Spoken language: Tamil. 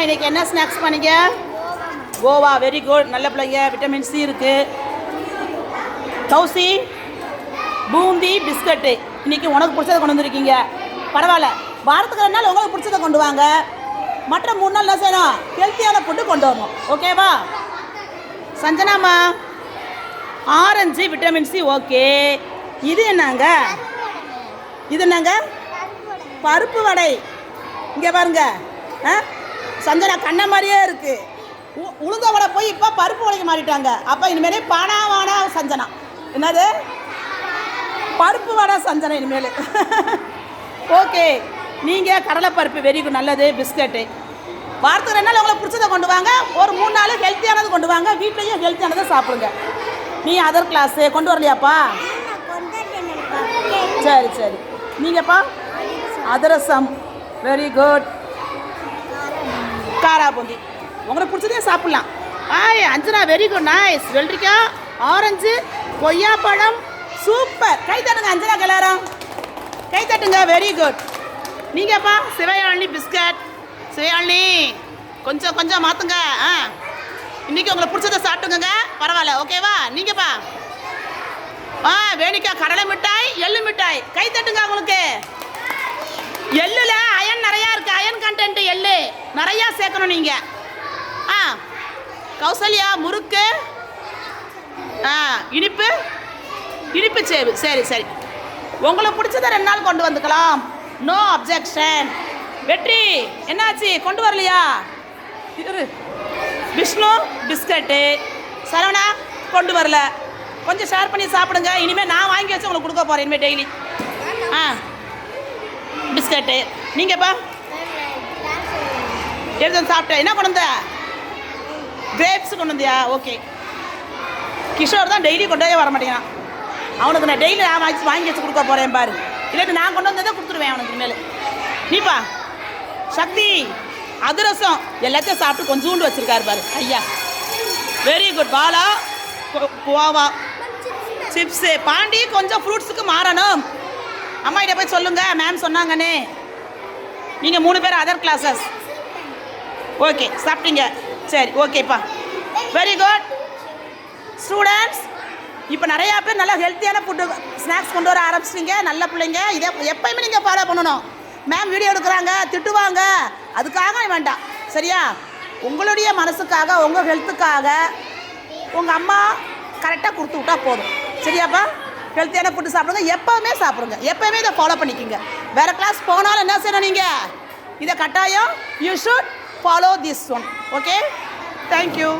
இன்னைக்கு என்ன ஸ்நாக்ஸ் பண்ணீங்க? கோவா வெரி குட் நல்ல பிள்ளைங்க. விட்டமின் சி இருக்கு. கௌசி பூந்தி பிஸ்கட்டு. இன்னைக்கு உனக்கு பிடிச்சதை கொண்டு வந்திருக்கீங்க. பரவாயில்ல. வாரத்துக்கு ரெண்டு நாள் உங்களுக்கு பிடிச்சதை கொண்டு வாங்க. மற்ற மூணு நாள் என்ன செய்யணும்? ஹெல்த்தியான ஃபுட்டு கொண்டு வரணும். ஓகேவா சஞ்சனாமா ஆரஞ்சு விட்டமின் சி ஓகே இது என்னங்க? இது என்னங்க? பருப்பு வடை. இங்கே பாருங்க. ஆ? சஞ்சனா கண்ண மாதிரியே இருக்கு. உ- உளுந்த வடை போய் இப்போ பருப்பு வடைக்கு மாறிட்டாங்க. அப்போ இனிமேலே பானாவானா சஞ்சனா என்னது? பருப்பு வடை சஞ்சனா இனிமேல். ஓகே. நீங்கள் கடலைப்பருப்பு வெரி குட் நல்லது பிஸ்கட்டு. வாரத்துக்கு ரெண்டு நாள் உங்களை பிடிச்சதை கொண்டு வாங்க. ஒரு மூணு நாள் ஹெல்த்தியானது கொண்டு வாங்க. வீட்லேயும் ஹெல்த்தியானதை சாப்பிடுங்க. நீ அதர் கிளாஸு கொண்டு வரலையாப்பா? சரி சரி. நீங்கப்பா அதிரசம். வெரி குட் காரா பூந்தி. உங்களுக்கு பிடிச்சதே சாப்பிட்லாம். ஆய் அஞ்சனா வெரி குட் நைஸ் வெள்ளரிக்காய் ஆரஞ்சு கொய்யாப்பழம் சூப்பர் கை தட்டுங்க அஞ்சனா கலரம். கை தட்டுங்க வெரி குட் நீங்கப்பா சிவையாழினி பிஸ்கட். சிவையாழினி கொஞ்சம் கொஞ்சம் மாற்றுங்க ஆ. இன்னைக்கு உங்களுக்கு பிடிச்சதை சாப்பிட்டுங்க பரவாயில்ல ஓகேவா? நீங்கப்பா ஆ வேணிக்கா கடலை மிட்டாய் எள்ளு மிட்டாய். கை தட்டுங்க உங்களுக்கு எள்ளுல அயன் நிறையா இருக்கு அயன் கண்டென்ட் எள்ளு நிறையா சேர்க்கணும் நீங்கள் ஆ கௌசல்யா முறுக்கு ஆ இனிப்பு இனிப்பு சேவு. சரி சரி. உங்களுக்கு பிடிச்சதை ரெண்டு நாள் கொண்டு வந்துக்கலாம். நோ அப்ஜெக்ஷன் வெற்றி என்னாச்சு? கொண்டு வரலையா? இரு. விஷ்ணு பிஸ்கட்டு. சரவணா கொண்டு வரல. கொஞ்சம் ஷேர் பண்ணி சாப்பிடுங்க. இனிமேல் நான் வாங்கி வச்சு உங்களுக்கு கொடுக்க போகிறேன் இனிமேல் டெய்லி ஆ பிஸ்கட்டு. நீங்கள்ப்பா எடுத்து வந்து சாப்பிட்டேன். என்ன கொண்டு வந்த? கிரேப்ஸ் கொண்டு வந்தியா? ஓகே கிஷோர் தான் டெய்லி கொண்டு வர மாட்டேங்கிறான் அவனுக்கு நான் டெய்லி நான் வாங்கி வாங்கி வச்சு கொடுக்க போகிறேன் பாரு. இல்லாட்டி நான் கொண்டு வந்ததை கொடுத்துருவேன் அவனுக்கு மேலே நீப்பா. சக்தி அதிரசம் எல்லாத்தையும் சாப்பிட்டு கொஞ்சோண்டு வச்சுருக்காரு பாரு. ஐயா. வெரி குட் பாலா கோவா சிப்ஸு பாண்டி கொஞ்சம் ஃப்ரூட்ஸுக்கு மாறணும். அம்மா கிட்ட போய் சொல்லுங்க. மேம் சொன்னாங்கன்னே. நீங்கள் மூணு பேர் அதர் கிளாஸஸ் ஓகே சாப்பிட்டீங்க. சரி ஓகேப்பா. வெரி குட் ஸ்டூடெண்ட்ஸ் இப்போ நிறையா பேர் நல்லா ஹெல்த்தியான ஃபுட்டு ஸ்நாக்ஸ் கொண்டு வர ஆரம்பிச்சிட்டீங்க. நல்ல பிள்ளைங்க. இதை எப்பயுமே நீங்கள் ஃபாலோ பண்ணணும். மேம் வீடியோ எடுக்கிறாங்க திட்டுவாங்க. அதுக்காக வேண்டாம். சரியா? உங்களுடைய மனசுக்காக உங்கள் ஹெல்த்துக்காக உங்கள் அம்மா கரெக்டாக கொடுத்து விட்டா போதும். சரியாப்பா? ஹெல்த்தியான ஃபுட்டு சாப்பிடுங்க. எப்போவுமே சாப்பிடுங்க. எப்போவுமே இதை ஃபாலோ பண்ணிக்கோங்க. வேறு கிளாஸ் போனாலும் என்ன செய்யணும் நீங்கள் இதை கட்டாயம் you should follow this one okay thank you